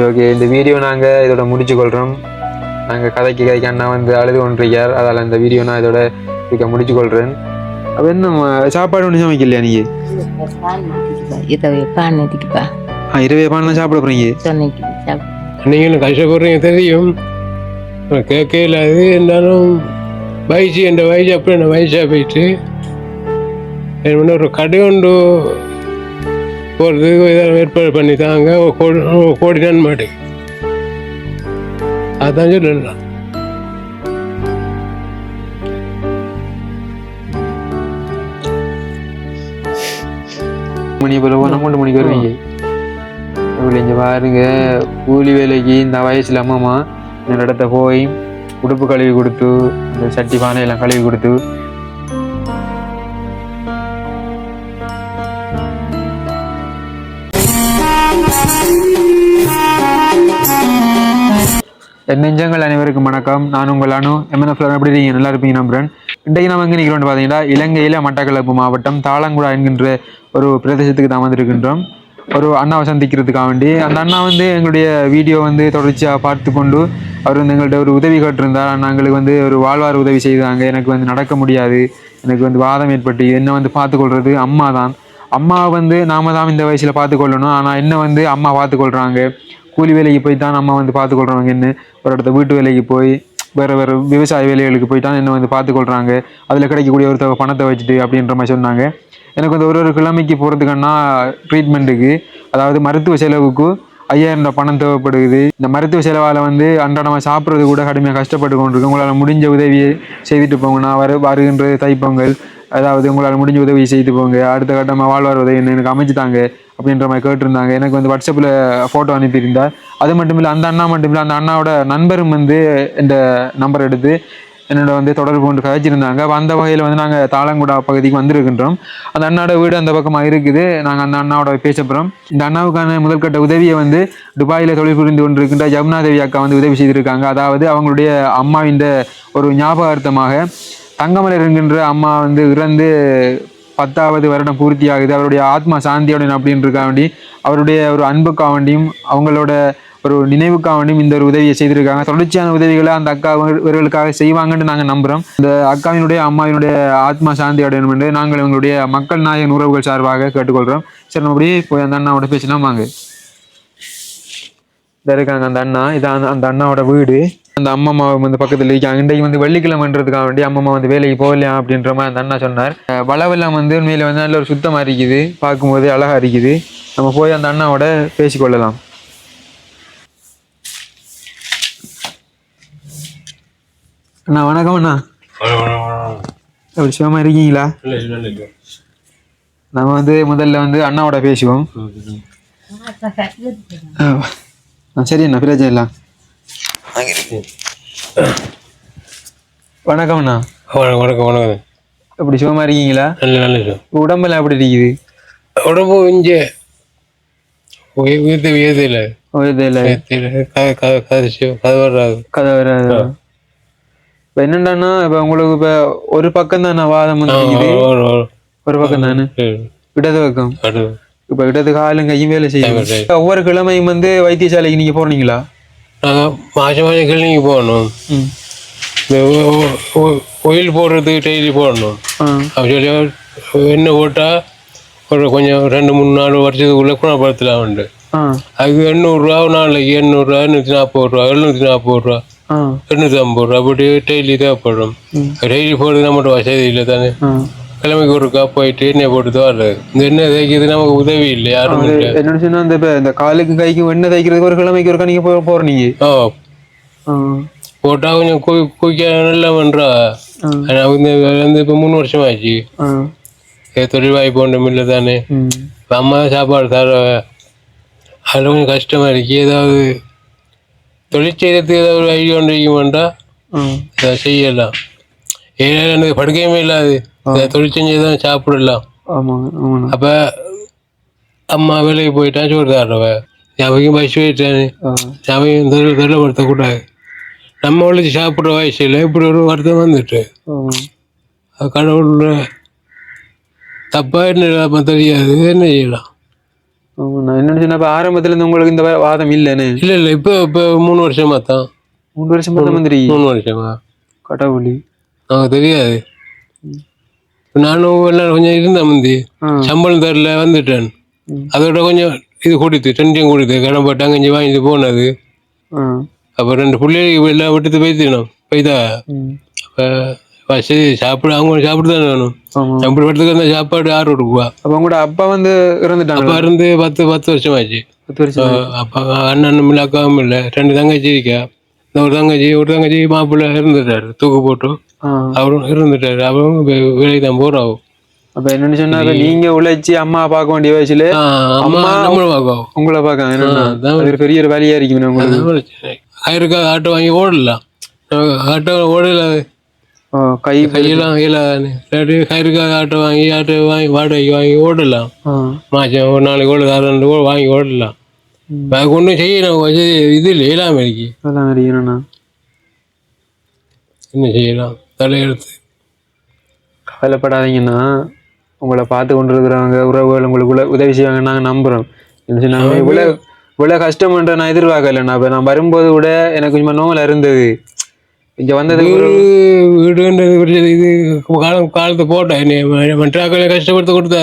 Okay இந்த video நாங்கள் இதோட முடிச்சு கொள்கிறோம் நாங்கள் கதைக்கு கதைக்கு அண்ணா வந்து அழுது கொண்டிருக்கார். அதால் இந்த வீடியோ நான் இதோட இதுக்க முடிச்சு கொள்கிறேன் அப்போ என்ன சாப்பாடு ஒன்றும் சமைக்கலையா நீங்கள் ஆ இரவே பானெலாம் சாப்பிட போகிறீங்க நீங்களும் கஷ்டப்படுறீங்க தெரியும். கேட்கல அது இருந்தாலும் வயசு என்ற வயசு அப்படி என்ன வயசாக போயிட்டு? எனக்கு வந்து ஒரு கடை ஒன்று போகிறதுக்கு இதெல்லாம் ஏற்பாடு பண்ணி தாங்க. ஒரு கோடி அதான் சொல்லலாம் மணி போல மூணு மணிக்கு வருவீங்க இப்படி இங்கே பாருங்க. கூலி வேலைக்கு இந்த வயசில் அம்மாமா இந்த இடத்த போய் உடுப்பு கழுவி கொடுத்து இந்த சட்டி பானை எல்லாம் கழுவி கொடுத்து நெஞ்சங்கள் அனைவருக்கும் வணக்கம். நான் உங்கள் அனு. எம்என்எஃப் எப்படி இருக்கீங்க? நல்லா இருப்பீங்க நம்புறேன் இன்றைக்கு நம்ம எங்கே நிற்கிறோம்னு பார்த்தீங்கன்னா இலங்கையில் மட்டக்களப்பு மாவட்டம் தாளங்குடா என்கின்ற ஒரு பிரதேசத்துக்கு தான் வந்திருக்கின்றோம். ஒரு அண்ணாவை சந்திக்கிறதுக்காக வேண்டி. அந்த அண்ணா வந்து எங்களுடைய வீடியோ வந்து தொடர்ச்சியாக பார்த்து கொண்டு அவர் வந்து எங்கள்கிட்ட ஒரு உதவி கேட்டிருந்தார். அண்ணா எங்களுக்கு வந்து ஒரு வாழ்வார் உதவி செய்தாங்க. எனக்கு வந்து நடக்க முடியாது. எனக்கு வந்து வாதம் ஏற்பட்டு என்ன வந்து பார்த்துக்கொள்றது அம்மா தான் அம்மா வந்து நாம தான் இந்த வயசில் பார்த்துக்கொள்ளணும். ஆனால் என்ன வந்து அம்மா பார்த்துக்கொள்கிறாங்க கூலி வேலைக்கு போய் தான் நம்ம வந்து பார்த்துக்கொள்கிறவங்கன்னு ஒரு இடத்த வீட்டு வேலைக்கு போய் வேறு வேறு விவசாய வேலைகளுக்கு போய் என்ன வந்து பார்த்துக்கொள்கிறாங்க அதில் கிடைக்கக்கூடிய ஒரு தொகை பணத்தை வச்சுட்டு அப்படின்ற மாதிரி சொன்னாங்க. எனக்கு வந்து ஒரு ஒரு கிழமைக்கு போகிறதுக்குன்னா ட்ரீட்மெண்ட்டுக்கு அதாவது மருத்துவ செலவுக்கு ஐயாயிரம் ரூபாய் பணம் தேவைப்படுது. இந்த மருத்துவ செலவால் வந்து அன்றாடமாக சாப்பிட்றது கூட கடுமையாக கஷ்டப்பட்டு கொண்டிருக்கோம். உங்களால் முடிஞ்ச உதவியை செய்துட்டு போங்கண்ணா வரு வருகின்ற தைப்பொங்கல் அதாவது உங்களால் முடிஞ்ச உதவி செய்து போங்க. அடுத்த கட்டமாக வாழ்வார் உதவி எனக்கு அமைச்சு தாங்க அப்படின்ற மாதிரி கேட்டிருந்தாங்க. எனக்கு வந்து வாட்ஸ்அப்பில் ஃபோட்டோ அனுப்பியிருந்தார். அது மட்டும் இல்லை அந்த அண்ணா மட்டும் இல்லை அந்த அண்ணாவோட நண்பரும் வந்து இந்த நம்பர் எடுத்து என்னோட வந்து தொடர்பு கொண்டு கதைச்சிருந்தாங்க அந்த வகையில் வந்து நாங்கள் தாளங்குடா பகுதிக்கு வந்திருக்கின்றோம். அந்த அண்ணாவோட வீடு அந்த பக்கமாக இருக்குது. நாங்கள் அந்த அண்ணாவோட பேசப்படுறோம் இந்த அண்ணாவுக்கான முதல்கட்ட உதவியை வந்து துபாயில் தொழில் புரிந்து கொண்டிருக்கின்ற ஜமுனா தேவி அக்கா வந்து உதவி செய்திருக்காங்க. அதாவது அவங்களுடைய அம்மாவின் ஒரு ஞாபகார்த்தமாக தங்கமலர் என்கின்ற அம்மா வந்து இறந்து பத்தாவது வருடம் பூர்த்தி ஆகுது அவருடைய ஆத்மா சாந்தியுடன் அப்படின்றக்காக வேண்டி அவருடைய ஒரு அன்புக்காக வேண்டியும் அவங்களோட ஒரு நினைவுக்காக வேண்டியும் இந்த ஒரு உதவியை செய்திருக்காங்க. தொடர்ச்சியான உதவிகளை அந்த அக்கா இவர்களுக்காக செய்வாங்கன்னு நாங்கள் நம்புகிறோம் இந்த அக்காவினுடைய அம்மாவினுடைய ஆத்மா சாந்தி அடையணும் என்று நாங்கள் எங்களுடைய மக்கள் நாயகன் உறவுகள் சார்பாக கேட்டுக்கொள்கிறோம். சரி நம்ம அப்படியே போய் அந்த அண்ணாவோட பேசினா வாங்க. இருக்காங்க அந்த அண்ணா. இதான் அந்த- அண்ணாவோட வீடு. அந்த அம்மம்மா வந்து பக்கத்தில் இருக்காங்க. இன்றைக்கு வந்து வெள்ளிக்கிழமைன்றதுக்காக வேண்டி அம்மம்மா வந்து வேலைக்கு போகலையா அப்படின்ற மாதிரி அந்த அண்ணா சொன்னார். வளவெல்லாம் வந்து உண்மையில வந்து நல்ல ஒரு சுத்தமாக இருக்குது. பார்க்கும்போது அழகா இருக்குது. நம்ம போய் அந்த அண்ணாவோட பேசிக்கொள்ளலாம். அண்ணா வணக்கம் அண்ணா. எப்படி சுகமா இருக்கீங்களா? நம்ம வந்து முதல்ல வந்து அண்ணாவோட பேசுவோம். சரி அண்ணா பிரச்சனை இல்லை வணக்கம் அண்ணா. வணக்கம் வணக்கம் எப்படி சுகமா இருக்கீங்களா? நல்ல நல்ல உடம்பெல்லாம் எப்படி இருக்குது? உடம்பு இங்கே உயர்த்து உயர்த்தில இல்லை. கதை வராது கதை வராது இப்போ என்னண்டான்னா இப்போ உங்களுக்கு இப்போ ஒரு பக்கம் தானே வாதம் வந்து ஒரு பக்கம் தானே இடது பக்கம். இப்போ இடது காலும் கையும் வேலை செய்யும். ஒவ்வொரு கிழமையும் வந்து வைத்தியசாலைக்கு நீங்க போறீங்களா? நாங்கள் மாதம் மாதம் கிளினிக்கு போகணும். ஒயில் போடுறதுக்கு டெய்லி போடணும். அப்படி சொல்லி எண்ணெய் போட்டால் ஒரு கொஞ்சம் ரெண்டு மூணு நாலு வருஷத்துக்குள்ளே குணப்படுத்தலாம் உண்டு. அதுக்கு எண்ணூறுரூவா நாளைக்கு எண்ணூறுரூவா எண்ணூற்றி நாற்பது ரூபா எழுநூற்றி நாற்பது ரூபா எண்ணூற்றி ஐம்பது ரூபா அப்படி டெய்லி தேவைப்படும். டெய்லி போடுறது நம்மகிட்ட வசதி இல்லை தானே கிழமைக்கு ஒருக்கா போயிட்டு எண்ணெய் போட்டு வர்றது. இந்த எண்ணெய் தேய்க்கிறது நமக்கு உதவி இல்லை யாரும் என்னோட சொன்னா இந்த காலுக்கு கைக்கு எண்ணெய் தைக்கிறதுக்கு ஒரு கிழமைக்கு ஒருக்கா நீங்க போ- போறீங்க ஓ. ஆ. போட்டால் கொஞ்சம் குய் குயிக்க நல்லா. ஆனால் வந்து இப்போ மூணு வருஷம் ஆச்சு தொழில் வாய்ப்பு ஒன்றும் இல்லை தானே. அம்மா சாப்பாடு தர அதில் கொஞ்சம் கஷ்டமாக இருக்கு. ஏதாவது தொழில் செய்யறதுக்கு ஏதாவது ஒரு ஐடியா ஒன்று அதை செய்யலாம். ஏன்னா எனக்கு படுக்கையுமே இல்லாது. தொழில் செஞ்சு தான் சாப்பிடலாம். ஆமா ஆமாண்ணா. அப்போ அம்மா வேலைக்கு போயிட்டா சோறு தர்றவ ஞாபகம் பஸ் போயிட்டானே ஆ. ஞாபகம் தொழில் தொழில்படுத்தக்கூடாது நம்ம ஒழிச்சு சாப்பிட்ற வயசில் இப்படி ஒரு வருத்தம் வந்துட்டு. கடவுள் தப்பாக என்ன தெரியாது என்ன செய்யலாம்? என்ன சொன்னா இப்ப ஆரம்பத்துல இருந்து உங்களுக்கு இந்த வாதம் இல்லைன்னு? இல்ல இல்ல இப்போ இப்போ மூணு வருஷமா தான். மூணு வருஷம் மந்திரி மூணு வருஷமா. கடவுளி. நமக்கு தெரியாது. நானும் எல்லாம் கொஞ்சம் இருந்தேன் முந்தி. சம்பளம் தரல வந்துட்டேன். அதோட கொஞ்சம் இது கொடுத்து டென்ஷன் கொடுத்து கடன் போட்டு அங்கே வாங்கிட்டு போனது. அப்போ ரெண்டு பிள்ளைகள் எல்லாம் விட்டுட்டு போய்த்தினோம் போய்தா. அப்போ வசதி சாப்பிட அவங்க சாப்பிட்டு தான் வேணும். சாப்பிட படத்துக்கு அந்த சாப்பாடு ஆறு கொடுக்குவா? அப்ப உங்களோட அப்பா வந்து இறந்துட்டாங்க. அப்பா இருந்து பத்து பத்து வருஷம் ஆச்சு பத்து வருஷம் அப்பா அண்ணனும் இல்லை அக்காவும் இல்லை ரெண்டு தங்கச்சி இருக்கா இந்த ஒரு தங்கச்சி ஒரு தங்கச்சி மாப்பிள்ளை இருந்துட்டாரு தூக்கு போட்டு. ஆ. அவரும் இருந்துட்டாரு. அவரும் வேலைக்கு தான் போறாவும் அப்ப என்னன்னு சொன்னா இப்ப நீங்க உழைச்சி அம்மா பார்க்க வேண்டிய வயசுல அம்மா நம்மளும் பார்க்கவும் உங்களை பார்க்க என்னன்னா பெரிய ஒரு வேலையா இருக்கும் உங்களுக்கு. கயிறுக்காக ஆட்டோ வாங்கி ஓடலாம். ஆட்டோ ஓடல. கை கையெல்லாம் இல்லாட்டி கயிறுக்காக ஆட்டோ வாங்கி ஆட்டோ வாங்கி வாடகைக்கு வாங்கி ஓடலாம். மாசம் ஒரு நாளைக்கு ஓடுது அரை ரெண்டு ஓட வாங்கி ஓடலாம். அதுக்கு ஒன்றும் செய்யணும். இது இல்லை இல்லாம இருக்கு. என்ன செய்யலாம்? தலையெழுத்து. கவலைப்படாதீங்கன்னா உங்களை பார்த்து கொண்டு இருக்கிறவங்க உறவுகள் உங்களுக்கு உதவி செய்வாங்க நாங்க நம்புறோம். என்ன சொன்னாங்க இவ்வளவு இவ்வளவு கஷ்டம்ன்ற நான் எதிர்பார்க்கல நான் இப்ப நான் வரும்போது கூட எனக்கு கொஞ்சம் நோவில் இருந்தது. இங்க வந்தது வீடு வீடுன்றது ஒரு இது காலம் காலத்தை போட்டேன் என்னை மற்றாக்களை கஷ்டப்படுத்த கொடுத்தா.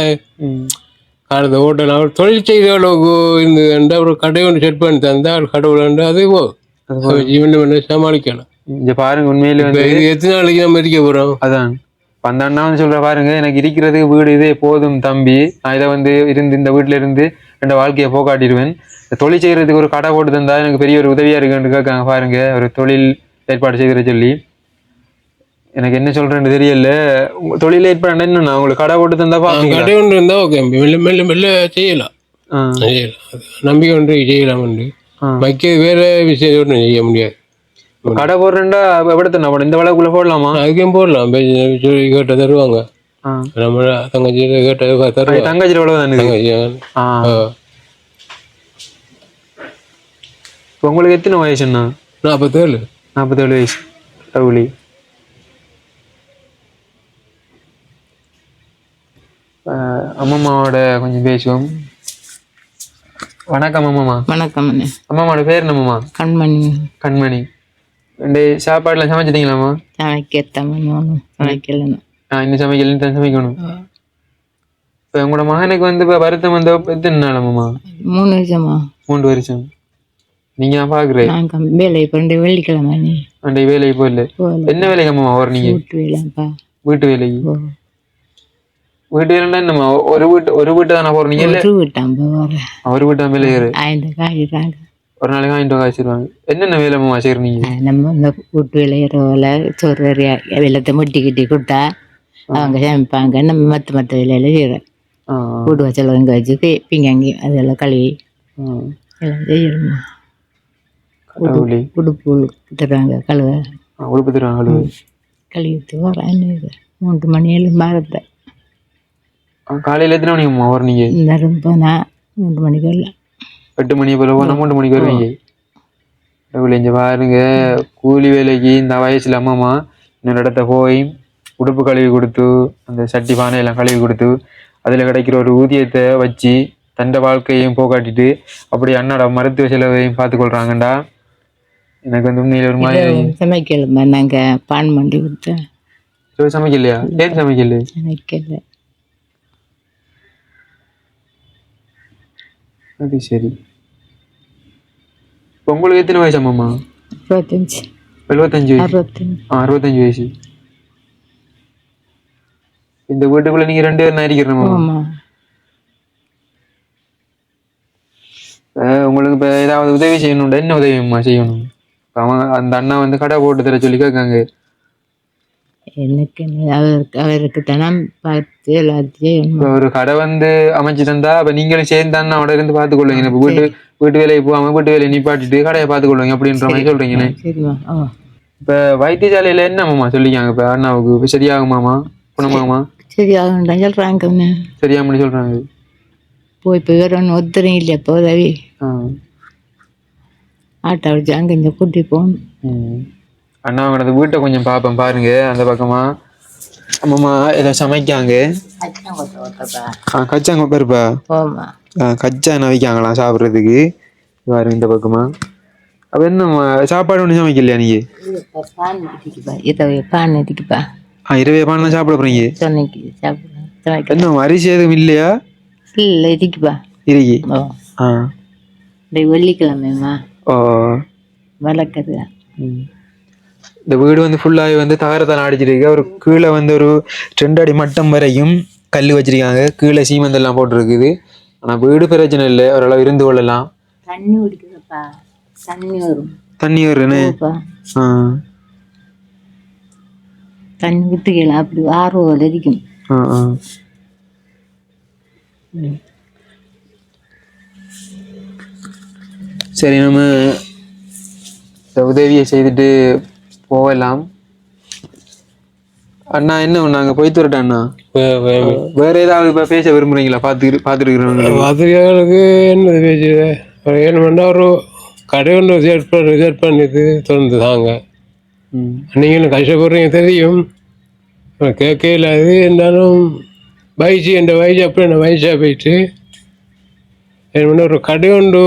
காலத்தை ஓட்டேன் அவர் தொழில் செய்த அளவுக்கு இருந்தது ஒரு கடை ஒன்று செட் பண்ணி தந்தா ஒரு கடவுள் அது போ. ஜீவன் பண்ண சமாளிக்கலாம் இங்க பாருங்க உண்மையிலே வந்து எத்தனை நாளைக்கு நம்ம இருக்க போறோம்? அதான். அந்த அண்ணா வந்து சொல்ற பாருங்க எனக்கு இருக்கிறதுக்கு வீடு இதே போதும் தம்பி. நான் இதை வந்து இருந்து இந்த வீட்டுல இருந்து என் வாழ்க்கையை போக்காட்டிடுவேன். தொழில் செய்யறதுக்கு ஒரு கடை போட்டு தந்தா எனக்கு பெரிய ஒரு உதவியா இருக்குன்னு கேட்காங்க பாருங்க ஒரு தொழில் ஏற்பாடு செய்கிற சொல்லி. எனக்கு என்ன சொல்றேன்னு தெரியல. தொழில் ஏற்பாடு என்னன்னா? உங்களுக்கு கடை போட்டு தந்தா பாப்பீங்களா? கடை ஒன்று இருந்தா ஓகே மெல்ல மெல்ல மெல்ல செய்யலாம். செய்யலாம். நம்பிக்கை ஒன்று செய்யலாம் உண்டு. ஆ. மக்க வேற விஷயம் ஒன்றும் செய்ய முடியாது. கடை போடுறேன்டா எப்படி தண்ணா போட இந்த வளவுக்குள்ள போடலாமா? அதுக்கும் போடலாம். கேட்ட தருவாங்க. நம்ம தங்கச்சி கேட்ட தருவாங்க. தங்கச்சியில் எவ்வளவு தானே தங்கச்சி ஆ. ஆ. இப்ப உங்களுக்கு எத்தனை வயசுண்ணா நாற்பத்தேழு நாற்பத்தேழு வயசு. டவுளி அம்மம்மாவோட கொஞ்சம் பேசுவோம். வணக்கம் அம்மம்மா. வணக்கம் அம்மாவோட பேர் என்னம்மா? கண்மணி. கண்மணி. ரெண்டு சாப்பாடுலாம் சமைச்சிட்டீங்களாம்மா சமைக்க தமிழ் ஒன்றும் சமைக்கலன்னு இன்னும் சமைக்கல தான் சமைக்கணும் இப்போ உங்களோட மகனுக்கு வந்து இப்போ வருத்தம் வந்த எத்தனை நாளம்மா மூணு வருஷமா மூன்று வருஷம் நீங்க நான் பாக்குறேன் நான் கம் வேலை இப்போ ரெண்டு வெள்ளிக்கிழமை நீ அண்டை வேலைக்கு போகல போகல என்ன வேலைக்கு அம்மா ஒரு நீங்க வீட்டு வேலைப்பா வீட்டு வேலைக்கு ஓ வீட்டு வேலைன்னா என்னம்மா ஒரு வீட்டு ஒரு வீட்டு தானே போறீங்க இல்ல ஒரு வீட்டான் போகிற ஒரு வீட்டு தான் வேலை ஆயிரத்து காய்கிறாங்க ஒரு நாளைக்கு வாங்கிட்டு காய்ச்சிருவாங்க. என்னென்ன வேலை செய்யறீங்க நம்ம இந்த வீட்டு வேலையிற வேலை சோறு வரையா வெள்ளத்தை முட்டி கிட்டி கொடுத்தா அவங்க சமைப்பாங்க. நம்ம மற்ற மற்ற வேலையில செய்கிறோம் வீடு வச்சல இங்கே வச்சு பிங்கங்கி அதெல்லாம் கழுவி. எல்லாம் செய்யணுமா உடுப்பு தருவாங்க கழுவ. உடுப்பு தருவாங்க கழுவிட்டு வரேன் மூன்று மணி ஏழு மாறத்தை காலையில எத்தனை மணிக்கு வரீங்க இந்த போனா மூன்று மணிக்கு வரல. எட்டு மணி போல போனா மூணு மணிக்கு வருவீங்க. இங்க பாருங்க கூலி வேலைக்கு இந்த வயசுல அம்மாமா இன்னொரு இடத்த போய் உடுப்பு கழுவி கொடுத்து அந்த சட்டி பானை எல்லாம் கழுவி கொடுத்து அதுல கிடைக்கிற ஒரு ஊதியத்தை வச்சு தண்ட வாழ்க்கையையும் போக்காட்டிட்டு அப்படி அண்ணாட மருத்துவ செலவையும் பார்த்துக்கொள்றாங்கடா எனக்கு வந்து உண்மையில ஒரு மாதிரி சமைக்கலம்மா நாங்கள் பான் மண்டி கொடுத்தேன் சமைக்கலையா? ஏன் சமைக்கல? சமைக்கல. அது சரி. இப்ப உங்களுக்கு எத்தனை வயசு அம்மாமா அறுபத்தஞ்சு எழுபத்தஞ்சு வயசு? அறுபத்தஞ்சு. ஆ அறுபத்தஞ்சு வயசு. இந்த வீட்டுக்குள்ள நீங்க ரெண்டு பேரும் இருக்கிறோம் ஆமாம் உங்களுக்கு இப்ப ஏதாவது உதவி செய்யணும்டா? என்ன உதவிம்மா செய்யணும்? அவன் அந்த அண்ணா வந்து கடை போட்டு தர சொல்லி கேட்காங்க. எனக்கு என்ன, அவருக்கு தனம் பார்த்து எல்லாத்தையும் ஒரு கடை வந்து அமைச்சு தந்தா அப்ப நீங்களும் சேர்ந்து அண்ணாவோட இருந்து பாத்துக்கொள்ளுங்க இப்ப வீட்டு வீட்டு வேலைக்கு போகாம வீட்டு வேலையை நிப்பாட்டிட்டு கடையை பாத்துக்கொள்ளுங்க அப்படின்ற மாதிரி ஓ இப்ப வைத்தியசாலையில என்னமாமா சொல்லிக்காங்க இப்ப அண்ணாவுக்கு இப்ப சரியாகுமாமா குணமாகுமா? சரி. ஆகண்டாம் சொல்கிறாங்க சரியாமனு சொல்றாங்க. போய் இப்போ வேற ஒன்று ஒத்துறையும் இல்லை இப்போ உதவி. ஆட்டோ வச்சு அங்கே இங்கே கூட்டி போகணும். அண்ணா அவங்களது வீட்டை கொஞ்சம் பார்ப்பேன் பாருங்க அந்த பக்கமா. அம்மாமா ஏதோ சமைக்காங்க. கச்சாங்க பாருப்பா கச்சா எண்ணெய் வைக்காங்களாம் சாப்பிட்றதுக்கு. பாருங்க இந்த பக்கமா. அப்போ என்ன சாப்பாடு ஒன்றும் சமைக்கலையா ஆ இரவே பானெலாம் சாப்பிட சமைக்க என்ன அரிசி எதுவும் இல்லையா? இல்லை இடிக்குப்பா. இருக்கு ஆ. வெள்ளிக்கிழமைமா ஓ. வளர்க்குறது ம். இந்த வீடு வந்து ஃபுல்லாகவே வந்து தகரத்தால் அடிச்சிருக்கு ஒரு கீழே வந்து ஒரு ரெண்டு அடி மட்டம் வரைக்கும் கல் வச்சிருக்காங்க. கீழே சீமெந்தெல்லாம் போட்டிருக்குது. ஆனால் வீடு பிரச்சனை இல்லை. ஓரளவு இருந்து கொள்ளலாம். தண்ணி குடிக்குதுப்பா. தண்ணி வரும். தண்ணி வருன்னு ஆ. தண்ணி விட்டுக்கலாம். அப்படி ஆர்வம் இருக்கும் ஆ ஆ. சரி நம்ம உதவியை செய்துட்டு போகலாம். அண்ணா என்ன நாங்கள் போயிட்டு வரட்டா அண்ணா? வேற ஏதாவது இப்ப பேச விரும்புறீங்களா? பார்த்து பார்த்துருக்குறவங்க பாத்திரிகையாளருக்கு என்ன பேசுது பண்ணா ஒரு கடை ஒன்று ரிசர்ட் பண்ணி ரிசர்ட் பண்ணிட்டு திறந்து தாங்க. நீங்களும் கஷ்டப்படுறீங்க தெரியும். கேட்கல அது இருந்தாலும் வயசு என் வயசு அப்படி என்ன வயசாக போயிட்டு என்ன பண்ண ஒரு கடை ஒன்று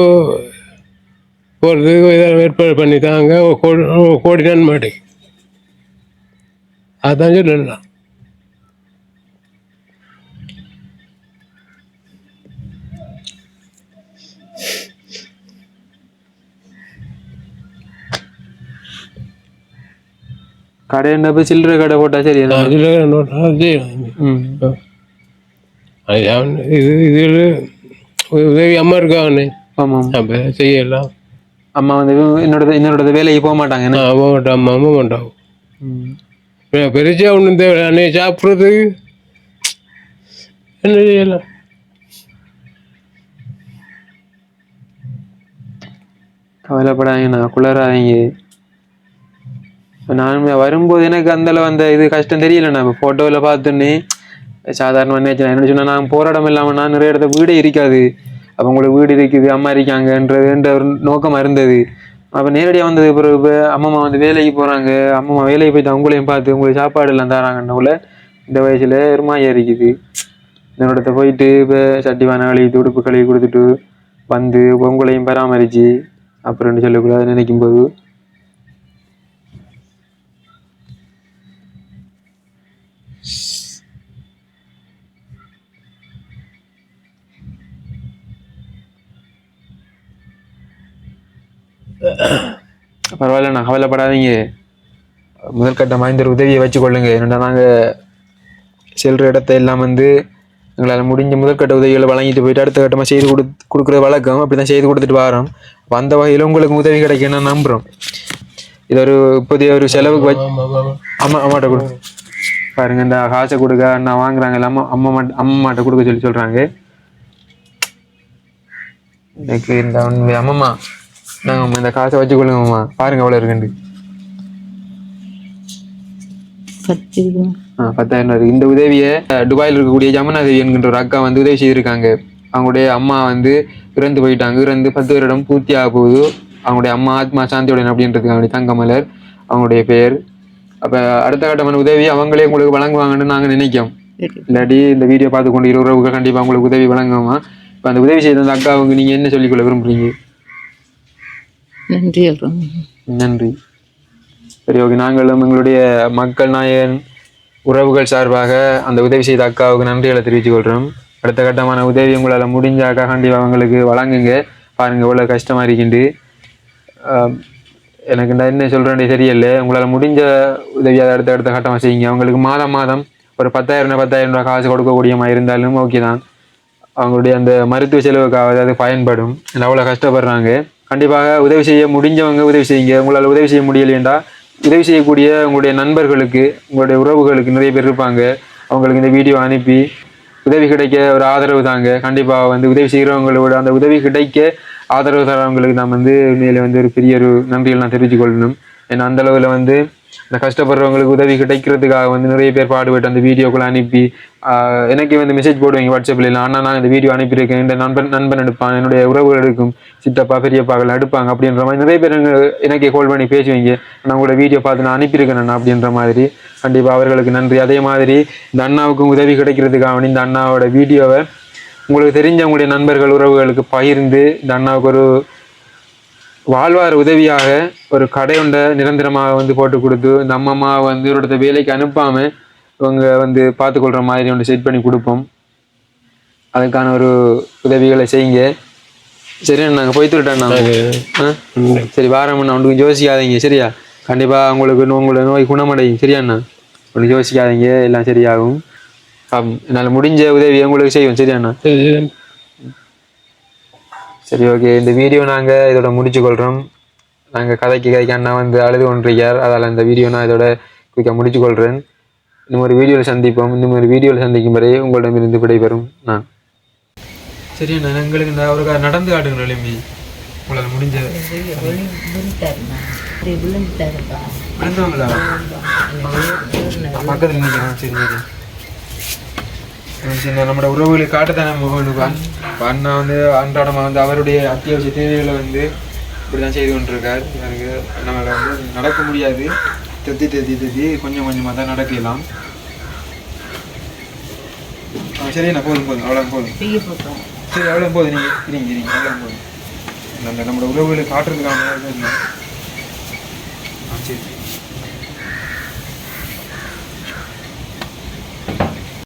போகிறதுக்கு ஏதாவது ஏற்பாடு பண்ணி தாங்க கோடி கோடி நன்மாடி. அதான் சொல்லலாம். கடை என்ன போய் சில்லறை கடை போட்டா சரி ம். அது அவன் இது இதில் உதவி அம்மா இருக்காங்கண்ணே ஆமாம். அப்போ செய்யலாம். அம்மா வந்து என்னோட என்னோட வேலைக்கு போக மாட்டாங்க. என்ன? நான் அம்மா மாட்டோம் அம்மா அம்மா மாட்டோம் ம். பெருசா ஒன்றும் தேவை அன்னைய சாப்பிட்றதுக்கு என்ன செய்யலாம் கவலைப்படாதீங்கண்ணா குளராதீங்க நான் வரும்போது எனக்கு அந்தளவு அந்த இது கஷ்டம் தெரியலண்ணா இப்போ ஃபோட்டோவில் பார்த்துன்னு சாதாரண நினைச்சேன் என்ன சொன்னா நான் போராட்டம் இல்லாமல் நான் நிறைய இடத்த வீடே இருக்காது. அப்போ உங்களுக்கு வீடு இருக்குது அம்மா இருக்காங்கன்றதுன்ற ஒரு நோக்கமாக இருந்தது அப்போ நேரடியாக வந்தது பிறகு இப்போ அம்மம்மா வந்து வேலைக்கு போகிறாங்க அம்மம்மா வேலைக்கு போயிட்டு அவங்களையும் பார்த்து உங்களுக்கு சாப்பாடு எல்லாம் தராங்கன்னக்குள்ள இந்த வயசில் எருமாயா இருக்குது. இந்த இடத்த போயிட்டு இப்போ சட்டி பானை கழுவி உடுப்பு கழுவி கொடுத்துட்டு வந்து உங்களையும் பராமரித்து அப்புறம் சொல்லக்கூடாது நினைக்கும் போது பரவாயில்ல நான் கவலைப்படாதீங்க. முதல் கட்டமாக இந்த உதவியை வச்சுக்கொள்ளுங்க என்னடா நாங்கள் செல்ற இடத்த எல்லாம் வந்து எங்களால் முடிஞ்ச முதற்கட்ட உதவிகளை வழங்கிட்டு போயிட்டு அடுத்த கட்டமாக செய்து கொடு கொடுக்குற வழக்கம் அப்படி தான் செய்து கொடுத்துட்டு வரோம். அந்த வகையில் உங்களுக்கு உதவி கிடைக்கும் நான் நம்புகிறோம் இது ஒரு புதிய ஒரு செலவுக்கு வச்சு ஆமாம் அம்மா அம்மாட்ட கொடு. பாருங்க இந்த காசை கொடுக்க அண்ணா வாங்குறாங்க அம்மா அம்மா மாட்ட அம்மாட்ட கொடுக்க சொல்லி சொல்கிறாங்க எனக்கு இந்த அம்மம்மா நாங்கள் இந்த காசை வச்சுக்கொள்ளுங்கம்மா பாருங்க எவ்வளோ இருக்குண்டு பத்தாயிரம் இருக்கு. இந்த உதவியை துபாயில் இருக்கக்கூடிய ஜமுனா தேவி என்கின்ற ஒரு அக்கா வந்து உதவி செய்திருக்காங்க. அவங்களுடைய அம்மா வந்து இறந்து போயிட்டாங்க. இறந்து பத்து வருடம் பூர்த்தி ஆக போகுது. அவங்களுடைய அம்மா ஆத்மா சாந்தியுடன் அப்படின்றதுக்கு அவங்களுடைய தங்கமலர் அவங்களுடைய பெயர். அப்போ அடுத்த கட்டமான உதவி அவங்களே உங்களுக்கு வழங்குவாங்கன்னு நாங்கள் நினைக்கிறோம். சரி. இல்லாட்டி இந்த வீடியோ பார்த்து கொண்டு இரு உறவுகள் கண்டிப்பாக உங்களுக்கு உதவி வழங்குவோமா இப்போ அந்த உதவி செய்த அந்த அக்காவுக்கு நீங்கள் என்ன சொல்லிக்கொள்ள விரும்புறீங்க? நன்றி நன்றி. சரி ஓகே. நாங்களும் எங்களுடைய மக்கள் நாயகன் உறவுகள் சார்பாக அந்த உதவி செய்த அக்காவுக்கு நன்றிகளை தெரிவித்துக் கொள்கிறோம் அடுத்த கட்டமான உதவி உங்களால் முடிஞ்ச அக்கா கண்டிப்பாக அவங்களுக்கு வழங்குங்க. பாருங்கள் எவ்வளோ கஷ்டமாக இருக்கின்று எனக்கு நான் என்ன சொல்கிறேன் தெரியல. உங்களால் முடிஞ்ச உதவியை அடுத்த அடுத்த கட்டமாக செய்யுங்க. அவங்களுக்கு மாதம் மாதம் ஒரு பத்தாயிரம் பத்தாயிரம் ரூபாய் காசு கொடுக்கக்கூடியமா இருந்தாலும் ஓகே தான். அவங்களுடைய அந்த மருத்துவ செலவுக்காவது அது பயன்படும். இல்லை அவ்வளோ கஷ்டப்படுறாங்க. கண்டிப்பாக உதவி செய்ய முடிஞ்சவங்க உதவி செய்யுங்க. உங்களால் உதவி செய்ய முடியலையேண்டா உதவி செய்யக்கூடிய உங்களுடைய நண்பர்களுக்கு உங்களுடைய உறவுகளுக்கு நிறைய பேர் இருப்பாங்க. அவங்களுக்கு இந்த வீடியோ அனுப்பி உதவி கிடைக்க ஒரு ஆதரவு தாங்க. கண்டிப்பாக வந்து உதவி செய்கிறவங்களோட அந்த உதவி கிடைக்க ஆதரவு தரவங்களுக்கு நான் வந்து உண்மையில வந்து ஒரு பெரிய ஒரு நன்றிகள் நான் தெரிவித்துக் கொள்ளணும். ஏன்னா அந்த அளவில் வந்து இந்த கஷ்டப்படுறவங்களுக்கு உதவி கிடைக்கிறதுக்காக வந்து நிறைய பேர் பாடுபட்டு அந்த வீடியோக்குள்ள அனுப்பி எனக்கு வந்து மெசேஜ் போடுவீங்க வாட்ஸ்அப்பில் இல்லை அண்ணா நான் இந்த வீடியோ அனுப்பியிருக்கேன். இந்த நண்பன் நண்பன் எடுப்பான். என்னுடைய உறவுகள் எடுக்கும். சித்தப்பா பெரியப்பாக்கள் எடுப்பாங்க. அப்படின்ற மாதிரி நிறைய பேர் எனக்கு- எனக்கே கால் பண்ணி பேசுவீங்க. நான் உங்களோட வீடியோ பார்த்து நான் அனுப்பியிருக்கேன் அண்ணா அப்படின்ற மாதிரி. கண்டிப்பாக அவர்களுக்கு நன்றி. அதே மாதிரி இந்த அண்ணாவுக்கும் உதவி கிடைக்கிறதுக்காக இந்த அண்ணாவோட வீடியோவை உங்களுக்கு தெரிஞ்சவங்களுடைய நண்பர்கள் உறவுகளுக்கு பகிர்ந்து இந்த அண்ணாவுக்கு ஒரு வாழ்வார உதவியாக ஒரு கடை ஒன்றை நிரந்தரமாக வந்து போட்டு கொடுத்து இந்த அம்மா வந்து இவரோட வேலைக்கு அனுப்பாம இவங்க வந்து பார்த்துக்கொள்ற மாதிரி ஒன்று செட் பண்ணி கொடுப்போம். அதுக்கான ஒரு உதவிகளை செய்யுங்க. சரி நாங்கள் போய் விட்டோம் ஆ? சரி வாரம்ண்ணா ஒன்றுக்கும் யோசிக்காதீங்க சரியா? கண்டிப்பாக உங்களுக்கு உங்களோட நோய் குணமடையும் சரியாண்ணா ஒன்றும் யோசிக்காதீங்க எல்லாம் சரியாகும். என்னால் முடிஞ்ச உதவி உங்களுக்கு செய்வோம் சரியாண்ணா சரி ஓகே இந்த வீடியோ நாங்கள் இதோட முடிச்சு கொள்கிறோம் நாங்கள் கதைக்கு கதைக்கு அண்ணா வந்து அழுது கொண்டிருக்கார். அதால் இந்த வீடியோ நான் இதோட குயிக்காக முடிச்சு கொள்கிறேன் இன்னும் ஒரு வீடியோவில் சந்திப்போம். இன்னும் ஒரு வீடியோவில் சந்திக்கும் வரை உங்களிடமிருந்து விடைபெறும். நான் சரி அண்ணா எங்களுக்கு இந்த ஒரு நடந்து காட்டுங்க எளிமை. உங்களால் முடிஞ்ச விழுந்தவங்களா? பக்கத்தில் நிற்கிறோம் சரி சரி. சரி நான் நம்மளோட உறவுகளுக்கு காட்டத்தானே முகனுக்கான் அண்ணா வந்து அன்றாடமாக வந்து அவருடைய அத்தியாவசிய தேவைகளை வந்து இப்படி தான் செய்து கொண்டிருக்கார். எனக்கு நம்மளால் வந்து நடக்க முடியாது. தெத்தி தெத்தி தெத்தி கொஞ்சம் கொஞ்சமாக தான் நடக்கலாம். ஆ சரிண்ணா போதும் போதும். அவ்வளோ போதும். சரி அவ்வளோ போதும். நீங்கள் இருங்க இருங்க அவ்வளோ போதும். நம்ம நம்மளோட உறவுகளை காட்டுறதுக்கான சரி.